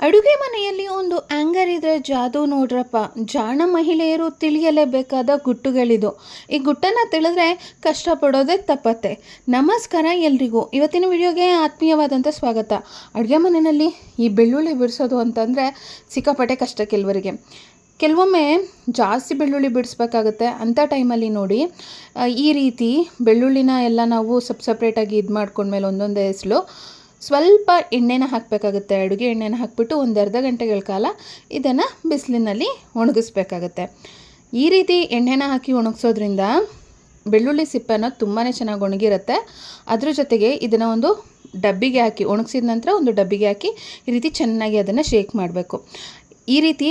ಅಡುಗೆ ಮನೆಯಲ್ಲಿ ಒಂದು ಆ್ಯಂಗರ್ ಇದ್ರೆ ಜಾದು ನೋಡ್ರಪ್ಪ. ಜಾಣ ಮಹಿಳೆಯರು ತಿಳಿಯಲೇಬೇಕಾದ ಗುಟ್ಟುಗಳಿದು. ಈ ಗುಟ್ಟನ್ನು ತಿಳಿದ್ರೆ ಕಷ್ಟಪಡೋದೇ ತಪ್ಪತ್ತೆ. ನಮಸ್ಕಾರ ಎಲ್ರಿಗೂ. ಇವತ್ತಿನ ವಿಡಿಯೋಗೆ ಆತ್ಮೀಯವಾದಂಥ ಸ್ವಾಗತ. ಅಡುಗೆ ಮನೆಯಲ್ಲಿ ಈ ಬೆಳ್ಳುಳ್ಳಿ ಬಿಡಿಸೋದು ಅಂತಂದರೆ ಸಿಕ್ಕಾಪಟ್ಟೆ ಕಷ್ಟ ಕೆಲವರಿಗೆ. ಕೆಲವೊಮ್ಮೆ ಜಾಸ್ತಿ ಬೆಳ್ಳುಳ್ಳಿ ಬಿಡಿಸ್ಬೇಕಾಗುತ್ತೆ ಅಂಥ ಟೈಮಲ್ಲಿ ನೋಡಿ ಈ ರೀತಿ ಬೆಳ್ಳುಳ್ಳಿನ ಎಲ್ಲ ನಾವು ಸಪ್ ಸಪ್ರೇಟಾಗಿ ಇದು ಮಾಡ್ಕೊಂಡ್ಮೇಲೆ ಒಂದೊಂದೇ ಹೆಸಲು ಸ್ವಲ್ಪ ಎಣ್ಣೆನ ಹಾಕಬೇಕಾಗುತ್ತೆ. ಅಡುಗೆ ಎಣ್ಣೆನ ಹಾಕ್ಬಿಟ್ಟು ಒಂದು ಅರ್ಧ ಗಂಟೆಗಳ ಕಾಲ ಇದನ್ನು ಬಿಸಿಲಿನಲ್ಲಿ ಒಣಗಿಸ್ಬೇಕಾಗತ್ತೆ. ಈ ರೀತಿ ಎಣ್ಣೆನ ಹಾಕಿ ಒಣಗಿಸೋದ್ರಿಂದ ಬೆಳ್ಳುಳ್ಳಿ ಸಿಪ್ಪೆ ಅನ್ನೋದು ತುಂಬಾ ಚೆನ್ನಾಗಿ ಒಣಗಿರುತ್ತೆ. ಅದ್ರ ಜೊತೆಗೆ ಇದನ್ನು ಒಂದು ಡಬ್ಬಿಗೆ ಹಾಕಿ, ಒಣಗಿಸಿದ ನಂತರ ಒಂದು ಡಬ್ಬಿಗೆ ಹಾಕಿ ಈ ರೀತಿ ಚೆನ್ನಾಗಿ ಅದನ್ನು ಶೇಕ್ ಮಾಡಬೇಕು. ಈ ರೀತಿ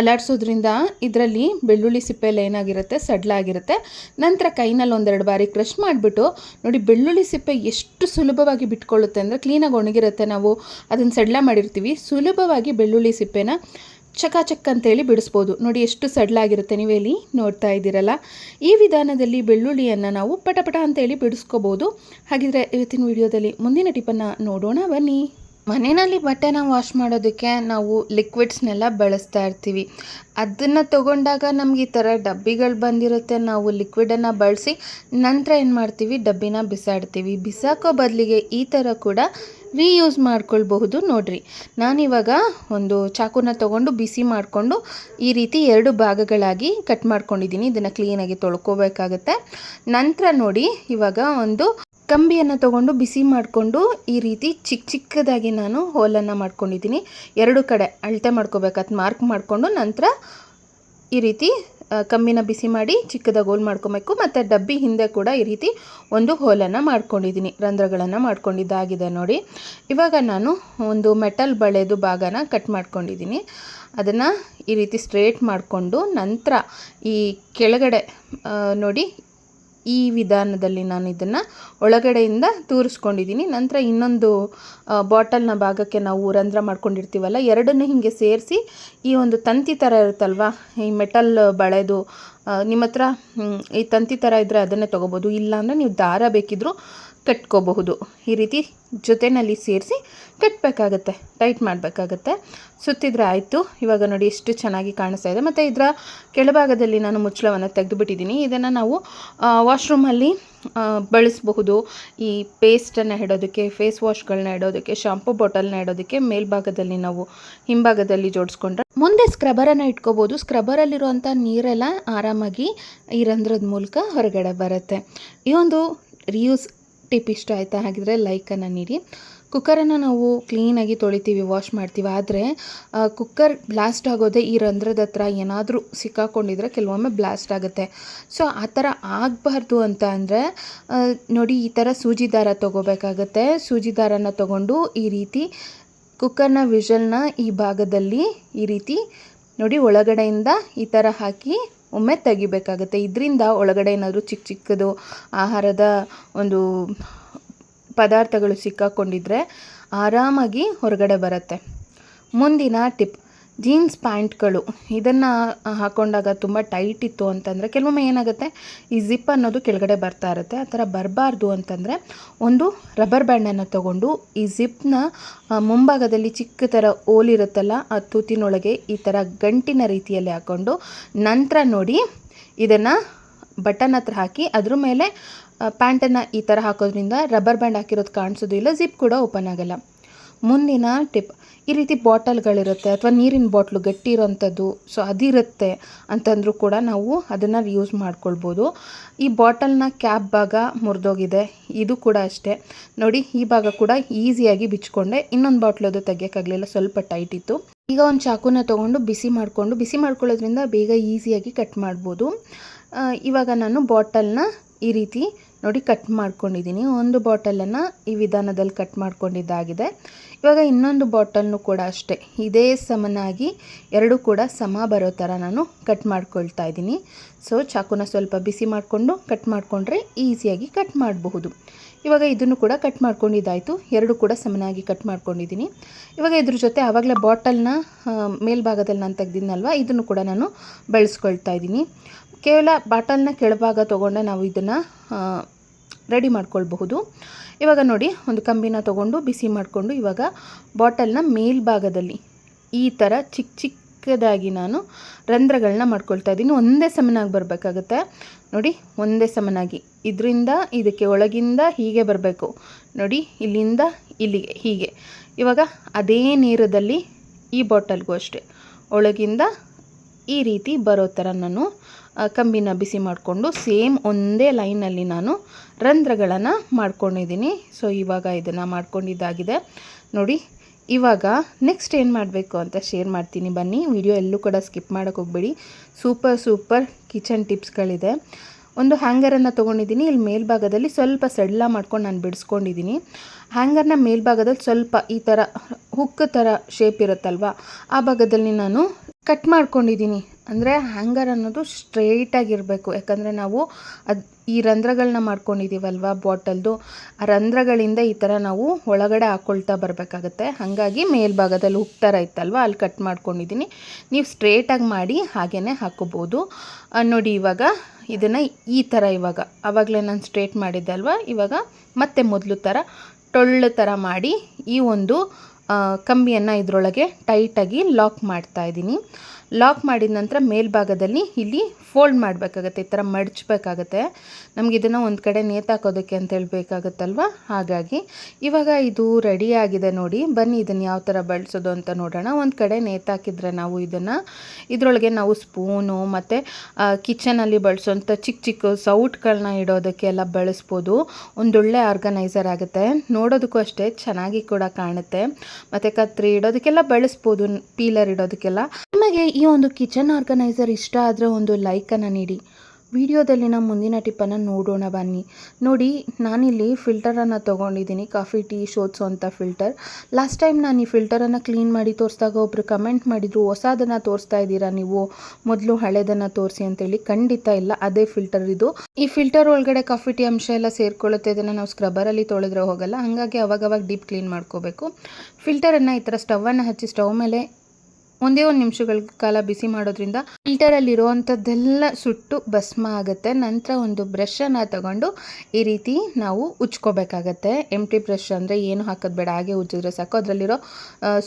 ಅಲಾಡಿಸೋದ್ರಿಂದ ಇದರಲ್ಲಿ ಬೆಳ್ಳುಳ್ಳಿ ಸಿಪ್ಪೆಲ್ಲ ಏನಾಗಿರುತ್ತೆ ಸಡ್ಲಾಗಿರುತ್ತೆ ನಂತರ ಕೈನಲ್ಲಿ ಒಂದೆರಡು ಬಾರಿ ಕ್ರಷ್ ಮಾಡಿಬಿಟ್ಟು ನೋಡಿ ಬೆಳ್ಳುಳ್ಳಿ ಸಿಪ್ಪೆ ಎಷ್ಟು ಸುಲಭವಾಗಿ ಬಿಟ್ಕೊಳ್ಳುತ್ತೆ ಅಂದರೆ ಕ್ಲೀನಾಗಿ ಒಣಗಿರುತ್ತೆ ನಾವು. ಅದನ್ನು ಸಡ್ಲ ಮಾಡಿರ್ತೀವಿ. ಸುಲಭವಾಗಿ ಬೆಳ್ಳುಳ್ಳಿ ಸಿಪ್ಪೆನ ಚಕಾಚಕ್ ಅಂತೇಳಿ ಬಿಡಿಸ್ಬೋದು. ನೋಡಿ ಎಷ್ಟು ಸಡ್ಲಾಗಿರುತ್ತೆ ನೀವೇ ಇಲ್ಲಿ ನೋಡ್ತಾ ಇದ್ದೀರಲ್ಲ. ಈ ವಿಧಾನದಲ್ಲಿ ಬೆಳ್ಳುಳ್ಳಿಯನ್ನು ನಾವು ಪಟಪಟ ಅಂತೇಳಿ ಬಿಡಿಸ್ಕೋಬೋದು. ಹಾಗಿದ್ರೆ ಇವತ್ತಿನ ವಿಡಿಯೋದಲ್ಲಿ ಮುಂದಿನ ಟಿಪ್ಪನ್ನು ನೋಡೋಣ ಬನ್ನಿ. ಮನೆಯಲ್ಲಿ ಬಟ್ಟೆನ ವಾಶ್ ಮಾಡೋದಕ್ಕೆ ನಾವು ಲಿಕ್ವಿಡ್ಸ್ನೆಲ್ಲ ಬಳಸ್ತಾ ಇರ್ತೀವಿ. ಅದನ್ನು ತಗೊಂಡಾಗ ನಮ್ಗೆ ಈ ಥರ ಡಬ್ಬಿಗಳು ಬಂದಿರುತ್ತೆ. ನಾವು ಲಿಕ್ವಿಡನ್ನು ಬಳಸಿ ನಂತರ ಏನು ಮಾಡ್ತೀವಿ? ಡಬ್ಬಿನ ಬಿಸಾಡ್ತೀವಿ. ಬಿಸಾಕೋ ಬದಲಿಗೆ ಈ ಥರ ಕೂಡ ರೀಯೂಸ್ ಮಾಡ್ಕೊಳ್ಬಹುದು ನೋಡ್ರಿ. ನಾನಿವಾಗ ಒಂದು ಚಾಕುನ ತಗೊಂಡು ಬಿಸಿ ಮಾಡಿಕೊಂಡು ಈ ರೀತಿ ಎರಡು ಭಾಗಗಳಾಗಿ ಕಟ್ ಮಾಡ್ಕೊಂಡಿದ್ದೀನಿ. ಇದನ್ನು ಕ್ಲೀನಾಗಿ ತೊಳ್ಕೊಬೇಕಾಗತ್ತೆ. ನಂತರ ನೋಡಿ ಇವಾಗ ಒಂದು ಕಂಬಿಯನ್ನು ತಗೊಂಡು ಬಿಸಿ ಮಾಡಿಕೊಂಡು ಈ ರೀತಿ ಚಿಕ್ಕ ಚಿಕ್ಕದಾಗಿ ನಾನು ಹೋಲನ್ನು ಮಾಡ್ಕೊಂಡಿದ್ದೀನಿ. ಎರಡು ಕಡೆ ಅಳತೆ ಮಾಡ್ಕೋಬೇಕಾದ ಮಾರ್ಕ್ ಮಾಡಿಕೊಂಡು ನಂತರ ಈ ರೀತಿ ಕಮ್ಮಿನ ಬಿಸಿ ಮಾಡಿ ಚಿಕ್ಕದಾಗಿ ಹೋಲ್ ಮಾಡ್ಕೊಬೇಕು. ಮತ್ತು ಡಬ್ಬಿ ಹಿಂದೆ ಕೂಡ ಈ ರೀತಿ ಒಂದು ಹೋಲನ್ನು ಮಾಡ್ಕೊಂಡಿದ್ದೀನಿ. ರಂಧ್ರಗಳನ್ನು ಮಾಡ್ಕೊಂಡಿದ್ದಾಗಿದೆ ನೋಡಿ. ಇವಾಗ ನಾನು ಒಂದು ಮೆಟಲ್ ಬಳೆದು ಭಾಗನ ಕಟ್ ಮಾಡ್ಕೊಂಡಿದ್ದೀನಿ. ಅದನ್ನು ಈ ರೀತಿ ಸ್ಟ್ರೇಟ್ ಮಾಡಿಕೊಂಡು ನಂತರ ಈ ಕೆಳಗಡೆ ನೋಡಿ ಈ ವಿಧಾನದಲ್ಲಿ ನಾನು ಇದನ್ನು ಒಳಗಡೆಯಿಂದ ತೂರಿಸ್ಕೊಂಡಿದ್ದೀನಿ. ನಂತರ ಇನ್ನೊಂದು ಬಾಟಲ್ನ ಭಾಗಕ್ಕೆ ನಾವು ರಂಧ್ರ ಮಾಡ್ಕೊಂಡಿರ್ತೀವಲ್ಲ, ಎರಡನ್ನೂ ಹೀಗೆ ಸೇರಿಸಿ ಈ ಒಂದು ತಂತಿ ಥರ ಇರುತ್ತಲ್ವ, ಈ ಮೆಟಲ್ ಬಳೆದು ನಿಮ್ಮ ಹತ್ರ ಈ ತಂತಿ ಥರ ಇದ್ದರೆ ಅದನ್ನೇ ತೊಗೋಬೋದು. ಇಲ್ಲಾಂದರೆ ನೀವು ದಾರ ಬೇಕಿದ್ದರೂ ಕಟ್ಕೋಬಹುದು. ಈ ರೀತಿ ಜೊತೆಯಲ್ಲಿ ಸೇರಿಸಿ ಕಟ್ಟಬೇಕಾಗತ್ತೆ ಟೈಟ್ ಮಾಡಬೇಕಾಗತ್ತೆ. ಸುತ್ತಿದ್ರೆ ಆಯಿತು. ಇವಾಗ ನೋಡಿ ಎಷ್ಟು ಚೆನ್ನಾಗಿ ಕಾಣಿಸ್ತಾ ಇದೆ. ಮತ್ತು ಇದರ ಕೆಳಭಾಗದಲ್ಲಿ ನಾನು ಮುಚ್ಚಳವನ್ನು ತೆಗೆದುಬಿಟ್ಟಿದ್ದೀನಿ. ಇದನ್ನು ನಾವು ವಾಶ್ರೂಮಲ್ಲಿ ಬಳಸಬಹುದು. ಈ ಪೇಸ್ಟನ್ನು ಇಡೋದಕ್ಕೆ, ಫೇಸ್ ವಾಶ್ಗಳನ್ನ ಇಡೋದಕ್ಕೆ, ಶಾಂಪು ಬಾಟಲ್ನ ಇಡೋದಕ್ಕೆ ಮೇಲ್ಭಾಗದಲ್ಲಿ ನಾವು ಹಿಂಭಾಗದಲ್ಲಿ ಜೋಡಿಸ್ಕೊಂಡ್ರೆ ಮುಂದೆ ಸ್ಕ್ರಬರನ್ನು ಇಟ್ಕೋಬೋದು ಸ್ಕ್ರಬರಲ್ಲಿರುವಂಥ ನೀರೆಲ್ಲ ಆರಾಮಾಗಿ ಈ ರಂಧ್ರದ ಮೂಲಕ ಹೊರಗಡೆ ಬರುತ್ತೆ. ಈ ಒಂದು ರಿಯೂಸ್ ಟಿಪ್ ಇಷ್ಟ ಆಯಿತಾ ಹಾಗಿದ್ರೆ ಲೈಕನ್ನು ನೀಡಿ. ಕುಕ್ಕರನ್ನು ನಾವು ಕ್ಲೀನಾಗಿ ತೊಳಿತೀವಿ ವಾಶ್ ಮಾಡ್ತೀವಿ. ಆದರೆ ಕುಕ್ಕರ್ ಬ್ಲಾಸ್ಟ್ ಆಗೋದೇ ಈ ರಂಧ್ರದ ಹತ್ರ ಏನಾದರೂ ಸಿಕ್ಕಾಕೊಂಡಿದ್ರೆ ಕೆಲವೊಮ್ಮೆ ಬ್ಲಾಸ್ಟ್ ಆಗುತ್ತೆ. ಸೊ ಆ ಥರ ಆಗಬಾರ್ದು ಅಂತ ಅಂದರೆ ನೋಡಿ ಈ ಥರ ಸೂಜಿ ದಾರ ತೊಗೋಬೇಕಾಗತ್ತೆ. ಸೂಜಿ ದಾರನ ತೊಗೊಂಡು ಈ ರೀತಿ ಕುಕ್ಕರ್ನ ವಿಷಲ್ನ ಈ ಭಾಗದಲ್ಲಿ ಈ ರೀತಿ ನೋಡಿ ಒಳಗಡೆಯಿಂದ ಈ ಥರ ಹಾಕಿ ಒಮ್ಮೆ ತೆಗಿಬೇಕಾಗುತ್ತೆ. ಇದರಿಂದ ಒಳಗಡೆ ಏನಾದರೂ ಚಿಕ್ಕ ಚಿಕ್ಕದು ಆಹಾರದ ಒಂದು ಪದಾರ್ಥಗಳು ಸಿಕ್ಕಾಕೊಂಡಿದ್ರೆ ಆರಾಮಾಗಿ ಹೊರಗಡೆ ಬರುತ್ತೆ. ಮುಂದಿನ ಟಿಪ್. ಜೀನ್ಸ್ ಪ್ಯಾಂಟ್ಗಳು, ಇದನ್ನು ಹಾಕೊಂಡಾಗ ತುಂಬ ಟೈಟ್ ಇತ್ತು ಅಂತಂದರೆ ಕೆಲವೊಮ್ಮೆ ಏನಾಗುತ್ತೆ, ಈ ಜಿಪ್ ಅನ್ನೋದು ಕೆಳಗಡೆ ಬರ್ತಾ ಇರುತ್ತೆ. ಆ ಥರ ಬರಬಾರ್ದು ಅಂತಂದರೆ ಒಂದು ರಬ್ಬರ್ ಬ್ಯಾಂಡನ್ನು ತಗೊಂಡು ಈ ಜಿಪ್ನ ಮುಂಭಾಗದಲ್ಲಿ ಚಿಕ್ಕ ಥರ ಓಲಿರುತ್ತಲ್ಲ ಆ ತೂತಿನೊಳಗೆ ಈ ಥರ ಗಂಟಿನ ರೀತಿಯಲ್ಲಿ ಹಾಕ್ಕೊಂಡು ನಂತರ ನೋಡಿ ಇದನ್ನು ಬಟನ್ ಹತ್ರ ಹಾಕಿ ಅದ್ರ ಮೇಲೆ ಪ್ಯಾಂಟನ್ನು ಈ ಥರ ಹಾಕೋದ್ರಿಂದ ರಬ್ಬರ್ ಬ್ಯಾಂಡ್ ಹಾಕಿರೋದು ಕಾಣಿಸೋದು ಇಲ್ಲ, ಜಿಪ್ ಕೂಡ ಓಪನ್ ಆಗಲ್ಲ. ಮುಂದಿನ ಟಿಪ್, ಈ ರೀತಿ ಬಾಟಲ್ಗಳಿರುತ್ತೆ ಅಥವಾ ನೀರಿನ ಬಾಟ್ಲು ಗಟ್ಟಿ ಇರೋವಂಥದ್ದು ಸೊ ಅದಿರುತ್ತೆ ಅಂತಂದರೂ ಕೂಡ ನಾವು ಅದನ್ನು ಯೂಸ್ ಮಾಡ್ಕೊಳ್ಬೋದು. ಈ ಬಾಟಲ್ನ ಕ್ಯಾಪ್ ಭಾಗ ಮುರಿದೋಗಿದೆ, ಇದು ಕೂಡ ಅಷ್ಟೇ. ನೋಡಿ, ಈ ಭಾಗ ಕೂಡ ಈಸಿಯಾಗಿ ಬಿಚ್ಕೊಂಡೆ, ಇನ್ನೊಂದು ಬಾಟ್ಲು ಅದು ತೆಗಿಯೋಕ್ಕಾಗಲಿಲ್ಲ ಸ್ವಲ್ಪ ಟೈಟ್ ಇತ್ತು. ಈಗ ಒಂದು ಚಾಕುನ ತೊಗೊಂಡು ಬಿಸಿ ಮಾಡಿಕೊಂಡು, ಬಿಸಿ ಮಾಡ್ಕೊಳ್ಳೋದ್ರಿಂದ ಬೇಗ ಈಸಿಯಾಗಿ ಕಟ್ ಮಾಡ್ಬೋದು. ಇವಾಗ ನಾನು ಬಾಟಲ್ನ ಈ ರೀತಿ ನೋಡಿ ಕಟ್ ಮಾಡ್ಕೊಂಡಿದ್ದೀನಿ. ಒಂದು ಬಾಟಲನ್ನು ಈ ವಿಧಾನದಲ್ಲಿ ಕಟ್ ಮಾಡ್ಕೊಂಡಿದ್ದಾಗಿದೆ. ಇವಾಗ ಇನ್ನೊಂದು ಬಾಟಲ್ನು ಕೂಡ ಅಷ್ಟೇ. ಇದೇ ಸಮನಾಗಿ ಎರಡು ಕೂಡ ಸಮ ಬರೋ ಥರ ನಾನು ಕಟ್ ಮಾಡ್ಕೊಳ್ತಾ ಇದ್ದೀನಿ. ಸೊ ಚಾಕುನ ಸ್ವಲ್ಪ ಬಿಸಿ ಮಾಡಿಕೊಂಡು ಕಟ್ ಮಾಡಿಕೊಂಡ್ರೆ ಈಸಿಯಾಗಿ ಕಟ್ ಮಾಡಬಹುದು. ಇವಾಗ ಇದನ್ನು ಕೂಡ ಕಟ್ ಮಾಡ್ಕೊಂಡಿದ್ದಾಯಿತು. ಎರಡು ಕೂಡ ಸಮನಾಗಿ ಕಟ್ ಮಾಡ್ಕೊಂಡಿದ್ದೀನಿ. ಇವಾಗ ಇದ್ರ ಜೊತೆ ಆವಾಗಲೇ ಬಾಟಲ್ನ ಮೇಲ್ಭಾಗದಲ್ಲಿ ನಾನು ತೆಗ್ದಿದ್ನಲ್ವ, ಇದನ್ನು ಕೂಡ ನಾನು ಬಳಸ್ಕೊಳ್ತಾ ಇದ್ದೀನಿ. ಕೇವಲ ಬಾಟಲ್ನ ಕೆಳಭಾಗ ತೊಗೊಂಡೆ ನಾವು ಇದನ್ನು ರೆಡಿ ಮಾಡ್ಕೊಳ್ಬಹುದು. ಇವಾಗ ನೋಡಿ, ಒಂದು ಕಂಬಿನ ತೊಗೊಂಡು ಬಿಸಿ ಮಾಡಿಕೊಂಡು ಇವಾಗ ಬಾಟಲ್ನ ಮೇಲ್ಭಾಗದಲ್ಲಿ ಈ ಥರ ಚಿಕ್ಕ ಚಿಕ್ಕದಾಗಿ ನಾನು ರಂಧ್ರಗಳನ್ನ ಮಾಡ್ಕೊಳ್ತಾ ಇದ್ದೀನಿ ಒಂದೇ ಸಮನಾಗಿ ಬರಬೇಕಾಗುತ್ತೆ. ನೋಡಿ, ಒಂದೇ ಸಮನಾಗಿ. ಇದರಿಂದ ಇದಕ್ಕೆ ಒಳಗಿಂದ ಹೀಗೆ ಬರಬೇಕು. ನೋಡಿ, ಇಲ್ಲಿಂದ ಇಲ್ಲಿಗೆ, ಹೀಗೆ. ಇವಾಗ ಅದೇ ನೀರದಲ್ಲಿ ಈ ಬಾಟಲ್ಗೂ ಅಷ್ಟೇ. ಒಳಗಿಂದ ಈ ರೀತಿ ಬರೋ ಥರ ನಾನು ಕಂಬಿನ ಬಿಸಿ ಮಾಡಿಕೊಂಡು ಸೇಮ್ ಒಂದೇ ಲೈನಲ್ಲಿ ನಾನು ರಂಧ್ರಗಳನ್ನು ಮಾಡ್ಕೊಂಡಿದ್ದೀನಿ. ಸೊ ಇವಾಗ ಇದನ್ನು ಮಾಡ್ಕೊಂಡಿದ್ದಾಗಿದೆ. ನೋಡಿ, ಇವಾಗ ನೆಕ್ಸ್ಟ್ ಏನು ಮಾಡಬೇಕು ಅಂತ ಶೇರ್ ಮಾಡ್ತೀನಿ. ಬನ್ನಿ ವಿಡಿಯೋ ಎಲ್ಲೂ ಕೂಡ ಸ್ಕಿಪ್ ಮಾಡೋಕ್ಕೆ ಹೋಗ್ಬೇಡಿ. ಸೂಪರ್ ಸೂಪರ್ ಕಿಚನ್ ಟಿಪ್ಸ್ಗಳಿದೆ ಒಂದು ಹ್ಯಾಂಗರನ್ನು ತೊಗೊಂಡಿದ್ದೀನಿ. ಇಲ್ಲಿ ಮೇಲ್ಭಾಗದಲ್ಲಿ ಸ್ವಲ್ಪ ಸಡ್ಲ ಮಾಡ್ಕೊಂಡು ನಾನು ಬಿಡಿಸ್ಕೊಂಡಿದ್ದೀನಿ. ಹ್ಯಾಂಗರ್ನ ಮೇಲ್ಭಾಗದಲ್ಲಿ ಸ್ವಲ್ಪ ಈ ಥರ ಹುಕ್ ಥರ ಶೇಪ್ ಇರುತ್ತಲ್ವ, ಆ ಭಾಗದಲ್ಲಿ ನಾನು ಕಟ್ ಮಾಡ್ಕೊಂಡಿದ್ದೀನಿ. ಅಂದರೆ ಹ್ಯಾಂಗರ್ ಅನ್ನೋದು ಸ್ಟ್ರೈಟಾಗಿರಬೇಕು ಯಾಕಂದರೆ ನಾವು ಅದು ಈ ರಂಧ್ರಗಳನ್ನ ಮಾಡ್ಕೊಂಡಿದ್ದೀವಲ್ವ ಬಾಟಲ್ದು, ಆ ರಂಧ್ರಗಳಿಂದ ಈ ಥರ ನಾವು ಒಳಗಡೆ ಹಾಕ್ಕೊಳ್ತಾ ಬರಬೇಕಾಗತ್ತೆ. ಹಾಗಾಗಿ ಮೇಲ್ಭಾಗದಲ್ಲಿ ಹುಕ್ ಥರ ಇತ್ತಲ್ವ, ಅಲ್ಲಿ ಕಟ್ ಮಾಡ್ಕೊಂಡಿದ್ದೀನಿ ನೀವು ಸ್ಟ್ರೇಟಾಗಿ ಮಾಡಿ ಹಾಗೇ ಹಾಕೋಬೋದು. ನೋಡಿ ಇವಾಗ ಇದನ್ನು ಈ ಥರ ಇವಾಗ. ಆವಾಗಲೇ ನಾನು ಸ್ಟ್ರೇಟ್ ಮಾಡಿದ್ದೆ ಅಲ್ವಾ? ಇವಾಗ ಮತ್ತೆ ಮೊದಲು ಥರ ಟೊಳ್ಳು ಥರ ಮಾಡಿ ಈ ಒಂದು ಕಂಬಿಯನ್ನು ಇದರೊಳಗೆ ಟೈಟಾಗಿ ಲಾಕ್ ಮಾಡ್ತಾ ಇದ್ದೀನಿ. ಲಾಕ್ ಮಾಡಿದ ನಂತರ ಮೇಲ್ಭಾಗದಲ್ಲಿ ಇಲ್ಲಿ ಫೋಲ್ಡ್ ಮಾಡಬೇಕಾಗತ್ತೆ, ಈ ಥರ ಮಡಚಬೇಕಾಗತ್ತೆ. ನಮ್ಗೆ ಇದನ್ನು ಒಂದು ಕಡೆ ನೇತಾಕೋದಕ್ಕೆ ಅಂತ ಹೇಳ್ಬೇಕಾಗತ್ತಲ್ವ? ಹಾಗಾಗಿ ಇವಾಗ ಇದು ರೆಡಿ ಆಗಿದೆ ನೋಡಿ. ಬನ್ನಿ ಇದನ್ನು ಯಾವ ಥರ ಬಳಸೋದು ಅಂತ ನೋಡೋಣ. ಒಂದು ಕಡೆ ನೇತಾಕಿದ್ರೆ ನಾವು ಇದನ್ನು, ಇದರೊಳಗೆ ನಾವು ಸ್ಪೂನು ಮತ್ತು ಕಿಚನಲ್ಲಿ ಬಳಸೋಂಥ ಚಿಕ್ಕ ಚಿಕ್ಕ ಸೌಟ್ಗಳನ್ನ ಇಡೋದಕ್ಕೆ ಎಲ್ಲ ಬಳಸ್ಬೋದು. ಒಂದೊಳ್ಳೆ ಆರ್ಗನೈಸರ್ ಆಗುತ್ತೆ. ನೋಡೋದಕ್ಕೂ ಅಷ್ಟೇ ಚೆನ್ನಾಗಿ ಕೂಡ ಕಾಣುತ್ತೆ. ಮತ್ತು ಕತ್ರಿ ಇಡೋದಕ್ಕೆಲ್ಲ ಬಳಸ್ಬೋದು, ಪೀಲರ್ ಇಡೋದಕ್ಕೆಲ್ಲ. ನಿಮಗೆ ಈ ಒಂದು ಕಿಚನ್ ಆರ್ಗನೈಸರ್ ಇಷ್ಟ ಆದರೆ ಒಂದು ಲೈಕನ್ನು ನೀಡಿ. ವಿಡಿಯೋದಲ್ಲಿನ ಮುಂದಿನ ಟಿಪ್ಪನ್ನು ನೋಡೋಣ ಬನ್ನಿ. ನೋಡಿ, ನಾನಿಲ್ಲಿ ಫಿಲ್ಟರನ್ನು ತೊಗೊಂಡಿದ್ದೀನಿ. ಕಾಫಿ, ಟೀ ಶೋಧಿಸೋಂಥ ಫಿಲ್ಟರ್. ಲಾಸ್ಟ್ ಟೈಮ್ ನಾನು ಈ ಫಿಲ್ಟರನ್ನು ಕ್ಲೀನ್ ಮಾಡಿ ತೋರಿಸಿದಾಗ ಒಬ್ಬರು ಕಮೆಂಟ್ ಮಾಡಿದರು, ಹೊಸದನ್ನು ತೋರಿಸ್ತಾ ಇದ್ದೀರಾ ನೀವು? ಮೊದಲು ಹಳೆದನ್ನು ತೋರಿಸಿ ಅಂತೇಳಿ. ಖಂಡಿತ ಇಲ್ಲ, ಅದೇ ಫಿಲ್ಟರ್ ಇದು. ಈ ಫಿಲ್ಟರ್ ಒಳಗಡೆ ಕಾಫಿ, ಟೀ ಅಂಶ ಎಲ್ಲ ಸೇರ್ಕೊಳ್ಳುತ್ತೆ. ಇದನ್ನು ನಾವು ಸ್ಕ್ರಬ್ಬರಲ್ಲಿ ತೊಳೆದ್ರೆ ಹೋಗಲ್ಲ. ಹಾಗಾಗಿ ಅವಾಗವಾಗ ಡೀಪ್ ಕ್ಲೀನ್ ಮಾಡ್ಕೋಬೇಕು. ಫಿಲ್ಟರನ್ನು ಈ ಥರ ಸ್ಟವನ್ನು ಹಚ್ಚಿ ಸ್ಟವ್ ಮೇಲೆ ಒಂದೇ ಒಂದು ನಿಮಿಷಗಳ ಕಾಲ ಬಿಸಿ ಮಾಡೋದ್ರಿಂದ ಫಿಲ್ಟರಲ್ಲಿರುವಂಥದ್ದೆಲ್ಲ ಸುಟ್ಟು ಭಸ್ಮ ಆಗುತ್ತೆ. ನಂತರ ಒಂದು ಬ್ರಷನ್ನು ತಗೊಂಡು ಈ ರೀತಿ ನಾವು ಉಜ್ಕೋಬೇಕಾಗತ್ತೆ. ಎಂಟಿ ಬ್ರಷ್ ಅಂದರೆ ಏನು ಹಾಕೋದು ಬೇಡ, ಹಾಗೆ ಉಜ್ಜಿದ್ರೆ ಸಾಕು. ಅದರಲ್ಲಿರೋ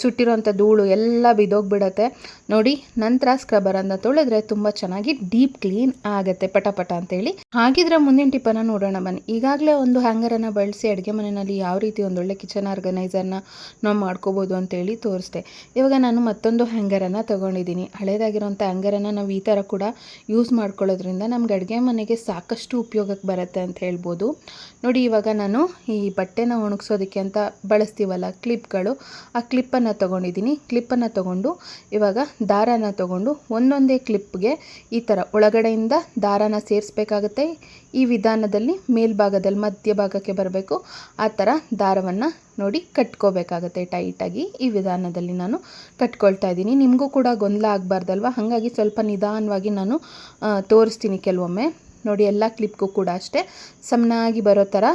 ಸುಟ್ಟಿರೋಂಥ ಧೂಳು ಎಲ್ಲ ಬಿದ್ದೋಗಿಬಿಡತ್ತೆ. ನೋಡಿ, ನಂತರ ಸ್ಕ್ರಬ್ಬರನ್ನು ತೊಳೆದ್ರೆ ತುಂಬ ಚೆನ್ನಾಗಿ ಡೀಪ್ ಕ್ಲೀನ್ ಆಗುತ್ತೆ, ಪಟ ಪಟ ಅಂತೇಳಿ ಹಾಗಿದ್ರೆ ಮುಂದಿನ ಟಿಪ್ಪನ್ನು ನೋಡೋಣ ಬನ್ನಿ. ಈಗಾಗಲೇ ಒಂದು ಹ್ಯಾಂಗರನ್ನು ಬಳಸಿ ಅಡುಗೆ ಮನೆಯಲ್ಲಿ ಯಾವ ರೀತಿ ಒಂದೊಳ್ಳೆ ಕಿಚನ್ ಆರ್ಗನೈಸರ್ನ ನಾವು ಮಾಡ್ಕೋಬೋದು ಅಂತೇಳಿ ತೋರಿಸ್ದೆ. ಇವಾಗ ನಾನು ಮತ್ತೊಂದು ಹ್ಯಾಂಗರನ್ನು ತೊಗೊಂಡಿದ್ದೀನಿ. ಹಳೇದಾಗಿರೋಂಥ ಹ್ಯಾಂಗರನ್ನು ನಾವು ಈ ಥರ ಕೂಡ ಯೂಸ್ ಮಾಡ್ಕೊಳ್ಳೋದ್ರಿಂದ ನಮ್ಗೆ ಅಡುಗೆ ಮನೆಗೆ ಸಾಕಷ್ಟು ಉಪಯೋಗಕ್ಕೆ ಬರುತ್ತೆ ಅಂತ ಹೇಳ್ಬೋದು. ನೋಡಿ, ಇವಾಗ ನಾನು ಈ ಬಟ್ಟೆನ ಒಣಗಿಸೋದಕ್ಕೆ ಅಂತ ಬಳಸ್ತೀವಲ್ಲ ಕ್ಲಿಪ್ಗಳು, ಆ ಕ್ಲಿಪ್ಪನ್ನು ತೊಗೊಂಡಿದ್ದೀನಿ. ಕ್ಲಿಪ್ಪನ್ನು ತೊಗೊಂಡು, ಇವಾಗ ದಾರಾನ ತೊಗೊಂಡು ಒಂದೊಂದೇ ಕ್ಲಿಪ್ಗೆ ಈ ಥರ ಒಳಗಡೆಯಿಂದ ದಾರಾನ ಸೇರಿಸ್ಬೇಕಾಗತ್ತೆ. ಈ ವಿಧಾನದಲ್ಲಿ ಮೇಲ್ಭಾಗದಲ್ಲಿ ಮಧ್ಯಭಾಗಕ್ಕೆ ಬರಬೇಕು. ಆ ಥರ ದಾರವನ್ನು ನೋಡಿ ಕಟ್ಕೋಬೇಕಾಗತ್ತೆ ಟೈಟಾಗಿ. ಈ ವಿಧಾನದಲ್ಲಿ ನಾನು ಕಟ್ಕೊಳ್ತಾ ಇದ್ದೀನಿ. ನಿಮಗೂ ಕೂಡ ಗೊಂದಲ ಆಗಬಾರ್ದಲ್ವ? ಹಾಗಾಗಿ ಸ್ವಲ್ಪ ನಿಧಾನವಾಗಿ ನಾನು ತೋರಿಸ್ತೀನಿ ಕೆಲವೊಮ್ಮೆ. ನೋಡಿ ಎಲ್ಲ ಕ್ಲಿಪ್ಗೂ ಕೂಡ ಅಷ್ಟೇ. ಸಮನಾಗಿ ಬರೋ ಥರ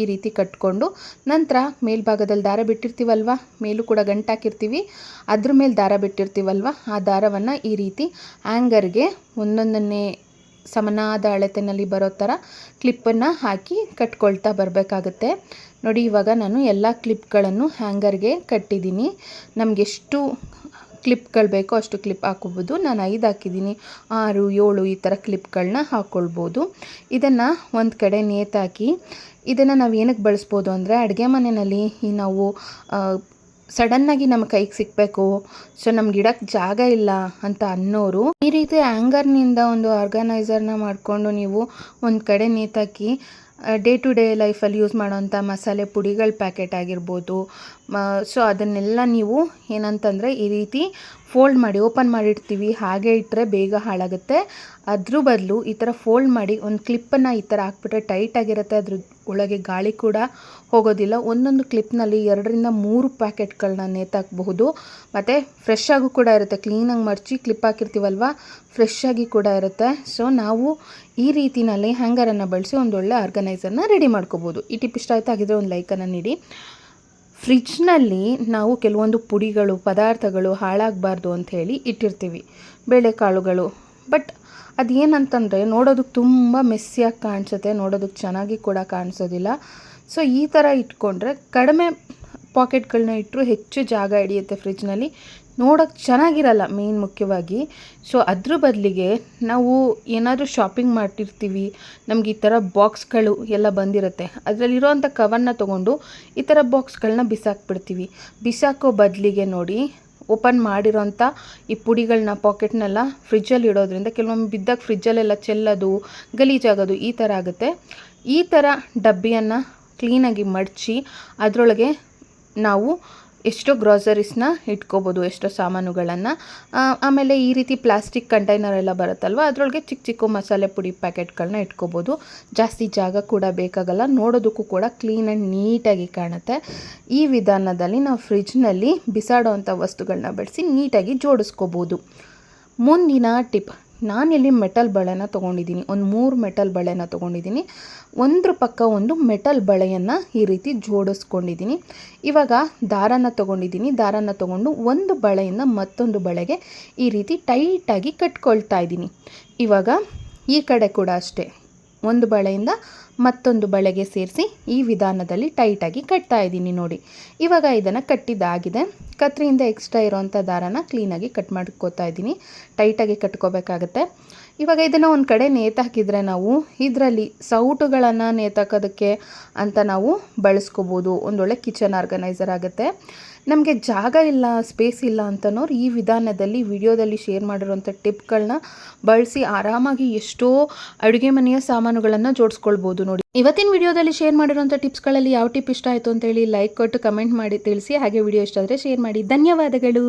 ಈ ರೀತಿ ಕಟ್ಕೊಂಡು ನಂತರ ಮೇಲ್ಭಾಗದಲ್ಲಿ ದಾರ ಬಿಟ್ಟಿರ್ತೀವಲ್ವ? ಮೇಲೂ ಕೂಡ ಗಂಟಾಕಿರ್ತೀವಿ ಅದ್ರ ಮೇಲೆ ದಾರ ಬಿಟ್ಟಿರ್ತೀವಲ್ವ? ಆ ದಾರವನ್ನು ಈ ರೀತಿ ಆ್ಯಂಗರ್ಗೆ ಒಂದೊಂದನ್ನೇ ಸಮನಾದ ಅಳತೆನಲ್ಲಿ ಬರೋ ಥರ ಕ್ಲಿಪ್ಪನ್ನು ಹಾಕಿ ಕಟ್ಕೊಳ್ತಾ ಬರಬೇಕಾಗತ್ತೆ. ನೋಡಿ ಇವಾಗ ನಾನು ಎಲ್ಲ ಕ್ಲಿಪ್ಗಳನ್ನು ಹ್ಯಾಂಗರ್ಗೆ ಕಟ್ಟಿದ್ದೀನಿ. ನಮಗೆಷ್ಟು ಕ್ಲಿಪ್ಗಳು ಬೇಕೋ ಅಷ್ಟು ಕ್ಲಿಪ್ ಹಾಕೋಬೋದು ನಾನು ಐದು ಹಾಕಿದ್ದೀನಿ. ಆರು, ಏಳು ಈ ಥರ ಕ್ಲಿಪ್ಗಳನ್ನ ಹಾಕ್ಕೊಳ್ಬೋದು. ಇದನ್ನು ಒಂದು ಕಡೆ ನೇತಾಕಿ ಇದನ್ನು ನಾವು ಏನಕ್ಕೆ ಬಳಸ್ಬೋದು ಅಂದರೆ ಅಡುಗೆ ಮನೆಯಲ್ಲಿ ನಾವು ಸಡನ್ನಾಗಿ ನಮ್ಮ ಕೈಗೆ ಸಿಗಬೇಕು ಸೊ ನಮ್ಗೆ ಇಡಕ್ಕೆ ಜಾಗ ಇಲ್ಲ ಅಂತ ಅನ್ನೋರು, ಈ ರೀತಿ ಆ್ಯಂಗರ್ನಿಂದ ಒಂದು ಆರ್ಗನೈಸರ್ನ ಮಾಡಿಕೊಂಡು ನೀವು ಒಂದು ಕಡೆ ನೇತಾಕಿ ಡೇ ಟು ಡೇ ಲೈಫಲ್ಲಿ ಯೂಸ್ ಮಾಡೋವಂಥ ಮಸಾಲೆ ಪುಡಿಗಳ ಪ್ಯಾಕೆಟ್ ಆಗಿರ್ಬೋದು. ಸೊ ಅದನ್ನೆಲ್ಲ ನೀವು ಏನಂತಂದರೆ ಈ ರೀತಿ ಫೋಲ್ಡ್ ಮಾಡಿ ಓಪನ್ ಮಾಡಿಡ್ತೀವಿ ಹಾಗೆ ಇಟ್ಟರೆ ಬೇಗ ಹಾಳಾಗುತ್ತೆ. ಅದ್ರ ಬದಲು ಈ ಥರ ಫೋಲ್ಡ್ ಮಾಡಿ ಒಂದು ಕ್ಲಿಪ್ಪನ್ನು ಈ ಥರ ಹಾಕ್ಬಿಟ್ರೆ ಟೈಟ್ ಆಗಿರುತ್ತೆ. ಅದ್ರ ಒಳಗೆ ಗಾಳಿ ಕೂಡ ಹೋಗೋದಿಲ್ಲ. ಒಂದೊಂದು ಕ್ಲಿಪ್ನಲ್ಲಿ ಎರಡರಿಂದ ಮೂರು ಪ್ಯಾಕೆಟ್ಗಳನ್ನ ನೇತಾಕಬಹುದು ಮತ್ತು ಫ್ರೆಶ್ ಆಗೂ ಕೂಡ ಇರುತ್ತೆ. ಕ್ಲೀನಾಗಿ ಮಡಚಿ ಕ್ಲಿಪ್ ಹಾಕಿರ್ತೀವಲ್ವ? ಫ್ರೆಶ್ ಆಗಿ ಕೂಡ ಇರುತ್ತೆ. ಸೊ ನಾವು ಈ ರೀತಿಯಲ್ಲಿ ಹ್ಯಾಂಗರನ್ನು ಬಳಸಿ ಒಂದೊಳ್ಳೆ ಆರ್ಗನೈಸರ್ನ ರೆಡಿ ಮಾಡ್ಕೋಬೋದು ಈ ಟಿಪ್ ಇಷ್ಟ ಆಯಿತು? ಹಾಗಿದ್ರೆ ಒಂದು ಲೈಕನ್ನು ನೀಡಿ. ಫ್ರಿಡ್ಜ್ನಲ್ಲಿ ನಾವು ಕೆಲವೊಂದು ಪುಡಿಗಳು, ಪದಾರ್ಥಗಳು ಹಾಳಾಗಬಾರ್ದು ಹೇಳಿ ಇಟ್ಟಿರ್ತೀವಿ, ಬೇಳೆಕಾಳುಗಳು. ಬಟ್ ಅದೇನಂತಂದರೆ ನೋಡೋದಕ್ಕೆ ತುಂಬ ಮೆಸ್ಸಿಯಾಗಿ ಕಾಣಿಸುತ್ತೆ, ನೋಡೋದಕ್ಕೆ ಚೆನ್ನಾಗಿ ಕೂಡ ಕಾಣಿಸೋದಿಲ್ಲ. ಸೊ ಈ ಥರ ಇಟ್ಕೊಂಡ್ರೆ ಕಡಿಮೆ ಪಾಕೆಟ್ಗಳನ್ನ ಇಟ್ಟರು ಹೆಚ್ಚು ಜಾಗ ಹಿಡಿಯುತ್ತೆ ಫ್ರಿಜ್ನಲ್ಲಿ ನೋಡೋಕ್ಕೆ ಚೆನ್ನಾಗಿರಲ್ಲ ಮೇನ್ ಮುಖ್ಯವಾಗಿ. ಸೊ ಅದ್ರ ಬದಲಿಗೆ ನಾವು ಏನಾದರೂ ಶಾಪಿಂಗ್ ಮಾಡ್ತಿರ್ತೀವಿ, ನಮ್ಗೆ ಈ ಥರ ಬಾಕ್ಸ್ಗಳು ಎಲ್ಲ ಬಂದಿರುತ್ತೆ. ಅದರಲ್ಲಿರೋವಂಥ ಕವರ್ನ ತೊಗೊಂಡು ಈ ಥರ ಬಾಕ್ಸ್ಗಳನ್ನ ಬಿಸಾಕ್ಬಿಡ್ತೀವಿ. ಬಿಸಾಕೋ ಬದಲಿಗೆ ನೋಡಿ ಓಪನ್ ಮಾಡಿರೋಂಥ ಈ ಪುಡಿಗಳನ್ನ ಪಾಕೆಟ್ನೆಲ್ಲ ಫ್ರಿಜ್ಜಲ್ಲಿ ಇಡೋದ್ರಿಂದ ಕೆಲವೊಮ್ಮೆ ಬಿದ್ದಾಗ ಫ್ರಿಜ್ಜಲ್ಲೆಲ್ಲ ಚೆಲ್ಲೋದು, ಗಲೀಜಾಗೋದು ಈ ಥರ ಆಗುತ್ತೆ. ಈ ಥರ ಡಬ್ಬಿಯನ್ನು ಕ್ಲೀನಾಗಿ ಮಡಚಿ, ಅದರೊಳಗೆ ನಾವು ಎಷ್ಟೋ ಗ್ರಾಸರೀಸ್ನ ಇಟ್ಕೋಬೋದು, ಎಷ್ಟೋ ಸಾಮಾನುಗಳನ್ನು. ಆಮೇಲೆ ಈ ರೀತಿ ಪ್ಲಾಸ್ಟಿಕ್ ಕಂಟೈನರ್ ಎಲ್ಲ ಬರುತ್ತಲ್ವ, ಅದರೊಳಗೆ ಚಿಕ್ಕ ಚಿಕ್ಕ ಮಸಾಲೆ ಪುಡಿ ಪ್ಯಾಕೆಟ್ಗಳನ್ನ ಇಟ್ಕೋಬೋದು. ಜಾಸ್ತಿ ಜಾಗ ಕೂಡ ಬೇಕಾಗಲ್ಲ, ನೋಡೋದಕ್ಕೂ ಕೂಡ ಕ್ಲೀನ್ ಆ್ಯಂಡ್ ನೀಟಾಗಿ ಕಾಣುತ್ತೆ. ಈ ವಿಧಾನದಲ್ಲಿ ನಾವು ಫ್ರಿಜ್ನಲ್ಲಿ ಬಿಸಾಡೋವಂಥ ವಸ್ತುಗಳನ್ನ ಬೆಳೆಸಿ ನೀಟಾಗಿ ಜೋಡಿಸ್ಕೋಬೋದು. ಮುಂದಿನ ಟಿಪ್ ನಾನಿಲ್ಲಿ ಮೆಟಲ್ ಬಳೆನ ತೊಗೊಂಡಿದ್ದೀನಿ ಒಂದು ಮೂರು ಮೆಟಲ್ ಬಳೆನ ತೊಗೊಂಡಿದ್ದೀನಿ ಒಂದ್ರ ಪಕ್ಕ ಒಂದು ಮೆಟಲ್ ಬಳೆಯನ್ನು ಈ ರೀತಿ ಜೋಡಿಸ್ಕೊಂಡಿದ್ದೀನಿ ಇವಾಗ ದಾರನ ತೊಗೊಂಡಿದ್ದೀನಿ ದಾರನ ತೊಗೊಂಡು ಒಂದು ಬಳೆಯಿಂದ ಮತ್ತೊಂದು ಬಳೆಗೆ ಈ ರೀತಿ ಟೈಟಾಗಿ ಕಟ್ಕೊಳ್ತಾ ಇದ್ದೀನಿ ಇವಾಗ ಈ ಕಡೆ ಕೂಡ ಅಷ್ಟೇ. ಒಂದು ಬಳೆಯಿಂದ ಮತ್ತೊಂದು ಬಳೆಗೆ ಸೇರಿಸಿ ಈ ವಿಧಾನದಲ್ಲಿ ಟೈಟಾಗಿ ಕಟ್ತಾ ಇದ್ದೀನಿ ನೋಡಿ. ಇವಾಗ ಇದನ್ನು ಕಟ್ಟಿದ್ದಾಗಿದೆ. ಕತ್ರಿಯಿಂದ ಎಕ್ಸ್ಟ್ರಾ ಇರೋವಂಥ ದಾರನ ಕ್ಲೀನಾಗಿ ಕಟ್ ಮಾಡ್ಕೋತಾ ಇದ್ದೀನಿ. ಟೈಟಾಗಿ ಕಟ್ಕೋಬೇಕಾಗತ್ತೆ. ಇವಾಗ ಇದನ್ನು ಒಂದು ಕಡೆ ನೇತಾಕಿದರೆ ನಾವು ಇದರಲ್ಲಿ ಸೌಟುಗಳನ್ನು ನೇತಾಕೋದಕ್ಕೆ ಅಂತ ನಾವು ಬಳಸ್ಕೋಬೋದು. ಒಂದೊಳ್ಳೆ ಕಿಚನ್ ಆರ್ಗನೈಸರ್ ಆಗುತ್ತೆ. ನಮಗೆ ಜಾಗ ಇಲ್ಲ, ಸ್ಪೇಸ್ ಇಲ್ಲ ಅಂತನೋರು ಈ ವಿಧಾನದಲ್ಲಿ ವಿಡಿಯೋದಲ್ಲಿ ಶೇರ್ ಮಾಡಿರುವಂಥ ಟಿಪ್ಗಳನ್ನ ಬಳಸಿ ಆರಾಮಾಗಿ ಎಷ್ಟೋ ಅಡುಗೆ ಮನೆಯ ಸಾಮಾನುಗಳನ್ನು ಜೋಡಿಸ್ಕೊಳ್ಬೋದು ನೋಡಿ. ಇವತ್ತಿನ ವಿಡಿಯೋದಲ್ಲಿ ಶೇರ್ ಮಾಡಿರುವಂಥ ಟಿಪ್ಸ್ಗಳಲ್ಲಿ ಯಾವ ಟಿಪ್ ಇಷ್ಟ ಆಯಿತು ಅಂತೇಳಿ ಲೈಕ್ ಕೊಟ್ಟು ಕಮೆಂಟ್ ಮಾಡಿ ತಿಳಿಸಿ. ಹಾಗೆ ವಿಡಿಯೋ ಇಷ್ಟ ಆದರೆ ಶೇರ್ ಮಾಡಿ. ಧನ್ಯವಾದಗಳು.